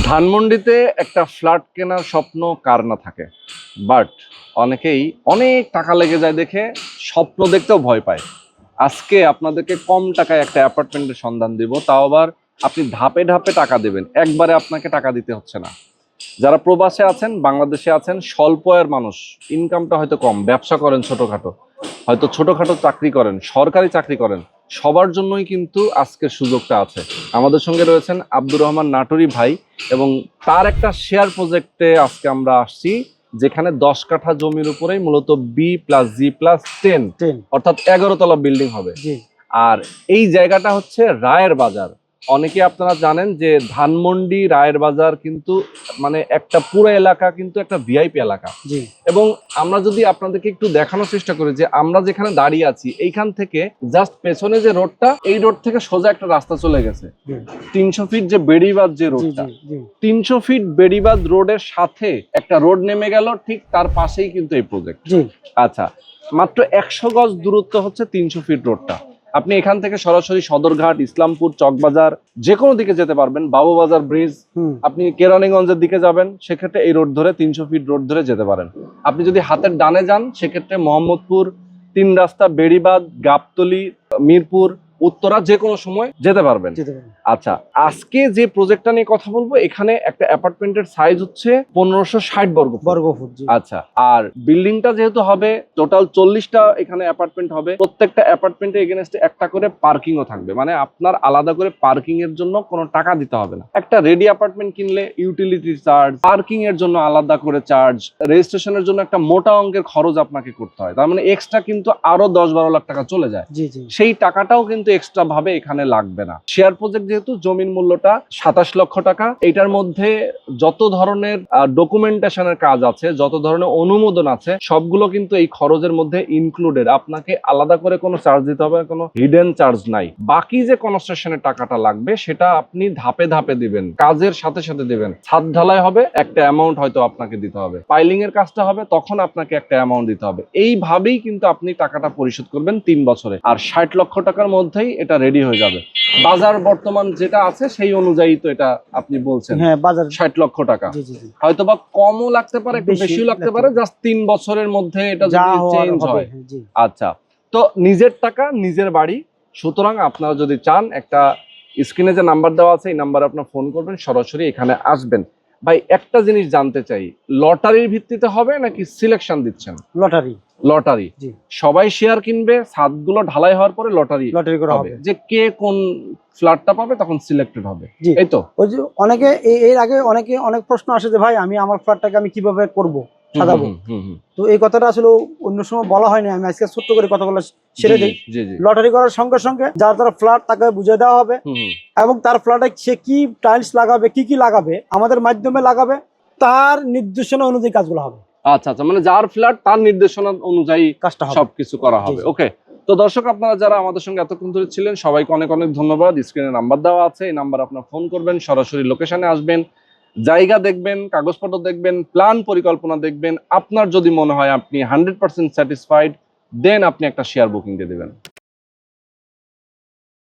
ধানমন্ডিতে একটা ফ্ল্যাট কেনার স্বপ্ন কার না থাকে? বাট অনেকেই অনেক টাকা লেগে যায় দেখে, স্বপ্ন দেখতেও ভয় পায়। আজকে আপনাদেরকে কম টাকায় একটা অ্যাপার্টমেন্টের সন্ধান দিব, তাও আবার আপনি ধাপে ধাপে টাকা দেবেন, একবারে আপনাকে টাকা দিতে হচ্ছে না। যারা প্রবাসে আছেন, বাংলাদেশে আছেন, স্বল্প আয়ের মানুষ ইনকামটা হয়তো কম, ব্যবসা করেন ছোটখাটো। হয়তো ছোটখাটো চাকরি করেন সরকারি চাকরি করেন সবার জন্যই কিন্তু আজকের সুযোগটা আছে। আমাদের সঙ্গে রয়েছেন আব্দুর রহমান নাটুরি ভাই এবং তার একটা শেয়ার প্রজেক্টে আজকে আমরা আসছি যেখানে দশ কাঠা জমির উপরেই মূলত B plus G plus ten অর্থাৎ এগারো তলা বিল্ডিং হবে। আর এই জায়গাটা হচ্ছে রায়ের বাজার। অনেকে আপনারা জানেন যে ধানমন্ডি রায়ের বাজার কিন্তু মানে একটা পুরো এলাকা কিন্তু একটা ভিআইপি এলাকা। এবং আমরা যদি আপনাদেরকে একটু দেখানোর চেষ্টা করি যে আমরা যেখানে দাঁড়িয়ে আছি এইখান থেকে জাস্ট পেছনে যে রোডটা এই রোড থেকে সোজা একটা রাস্তা চলে গেছে। তিনশো ফিট যে বেড়িবাদ যে রোডটা তিনশো ফিট বেড়িবাদ রোডের সাথে একটা রোড নেমে গেল ঠিক তার পাশেই কিন্তু এই প্রজেক্ট আচ্ছা মাত্র একশো গজ দূরত্ব হচ্ছে তিনশো ফিট রোডটা আপনি এখান থেকে সরাসরি সদরঘাট ইসলামপুর চকবাজার যে কোনো দিকে যেতে পারবেন। বাবুবাজার ব্রিজ আপনি কেরানীগঞ্জের দিকে যাবেন সেক্ষেত্রে এই রোড ধরে তিনশো ফিট রোড ধরে যেতে পারেন। আপনি যদি হাতের ডানে যান সেক্ষেত্রে মোহাম্মদপুর তিন রাস্তা বেড়িবাদ গাবতলি মিরপুর উত্তরা যে কোনো সময় যেতে পারবেন। আচ্ছা আজকে যে প্রজেক্টটা নিয়ে কথা বলব এখানে একটা অ্যাপার্টমেন্টের সাইজ হচ্ছে পনেরোশো ষাট বর্গ। বর্গ ফুট আচ্ছা আর বিল্ডিংটা যেহেতু হবে টোটাল চল্লিশটা এখানে অ্যাপার্টমেন্ট হবে। প্রত্যেকটা অ্যাপার্টমেন্টে এগেনস্টে একটা করে পার্কিংও থাকবে। মানে আপনার আলাদা করে পার্কিং এর জন্য কোনো টাকা দিতে হবে না। একটা রেডি অ্যাপার্টমেন্ট কিনলে ইউটিলিটি চার্জ পার্কিং এর জন্য আলাদা করে চার্জ রেজিস্ট্রেশনের জন্য একটা মোটা অঙ্কের খরচ আপনাকে করতে হয়। তার মানে এক্সট্রা কিন্তু আরও দশ বারো লাখ টাকা চলে যায়। সেই টাকাটাও কিন্তু এক্সট্রা ভাবে এখানে লাগবে না। শেয়ার প্রজেক্ট যেহেতু জমির মূল্যটা সাতাশ লক্ষ টাকা, এটার মধ্যে যত ধরনের ডকুমেন্টেশনের কাজ আছে, যত ধরনের অনুমোদন আছে, সবগুলো কিন্তু এই খরচের মধ্যে ইনক্লুডেড আপনাকে আলাদা করে কোনো চার্জ দিতে হবে, কোনো হিডেন চার্জ নাই। বাকি যে কনস্ট্রাকশনের টাকাটা লাগবে, সেটা আপনি ধাপে ধাপে দিবেন, কাজের সাথে সাথে দিবেন। ছাদ ঢালাই হবে, একটা অ্যামাউন্ট হয়তো আপনাকে দিতে হবে। পাইলিং এর কাজটা হবে, তখন আপনাকে একটা অ্যামাউন্ট দিতে হবে। এইভাবেই কিন্তু আপনি টাকাটা পরিশোধ করবেন তিন বছরে। আর ষাট লক্ষ টাকার মধ্যেই এটা রেডি হয়ে যাবে। বাজার বর্তমান যেটা আছে সেই অনুযায়ী তো এটা আপনি বলছেন। হ্যাঁ বাজার ষাট লক্ষ টাকা। হয়তো বা কমও লাগতে পারে একটু বেশি বেশিও লাগতে পারে জাস্ট তিন বছরের মধ্যে এটা যদি চেঞ্জ হয়। হ্যাঁ, আচ্ছা তো নিজের টাকা নিজের বাড়ি। সুতরাং আপনারা যদি চান একটা স্ক্রিনে যে নাম্বার দেওয়া আছে এই নাম্বারে আপনার ফোন করবেন সরাসরি এখানে আসবেন। ভাই একটা জিনিস জানতে চাই লটারির ভিত্তিতে হবে নাকি সিলেকশন দিচ্ছেন? লটারি। লটারি। সবাই শেয়ার কিনবে ছাদগুলো ঢালাই হওয়ার পরে লটারি লটারি করা হবে। যে কে কোন ফ্ল্যাটটা পাবে তখন সিলেক্টেড হবে। এই তো? ওই যে অনেকে এর আগে অনেকে অনেক প্রশ্ন আসে যে ভাই আমি আমার ফ্ল্যাটটাকে আমি কীভাবে করব? সাজাবো। তো এই কথাটা আসলে অন্য সময় বলা হয়নি আমি আজকে ছোট্ট করে কথাগুলো ছেড়ে দিই। লটারি করার সঙ্গে সঙ্গে যার তার ফ্ল্যাট তাকে বুঝিয়ে দেওয়া হবে এবং তার ফ্ল্যাটে সে কি টাইলস লাগাবে কি কি লাগাবে আমাদের মাধ্যমে লাগাবে তার নির্দেশনা অনুযায়ী কাজগুলো হবে। আচ্ছা আচ্ছা মানে যার ফ্ল্যাট তার নির্দেশনা অনুযায়ী কাজটা হবে। সবকিছু করা হবে। ওকে তো দর্শক আপনারা যারা আমাদের সঙ্গে এতক্ষণ ধরে ছিলেন সবাইকে অনেক অনেক ধন্যবাদ। স্ক্রিনে নাম্বার দেওয়া আছে এই নাম্বার আপনার ফোন করবেন সরাসরি লোকেশনে আসবেন। জায়গা দেখবেন, কাগজপত্র দেখবেন প্ল্যান পরিকল্পনা দেখবেন। আপনার যদি মনে হয় আপনি হান্ড্রেড পার্সেন্ট স্যাটিসফাইড দেন আপনি একটা শেয়ার বুকিং দিয়ে দেবেন।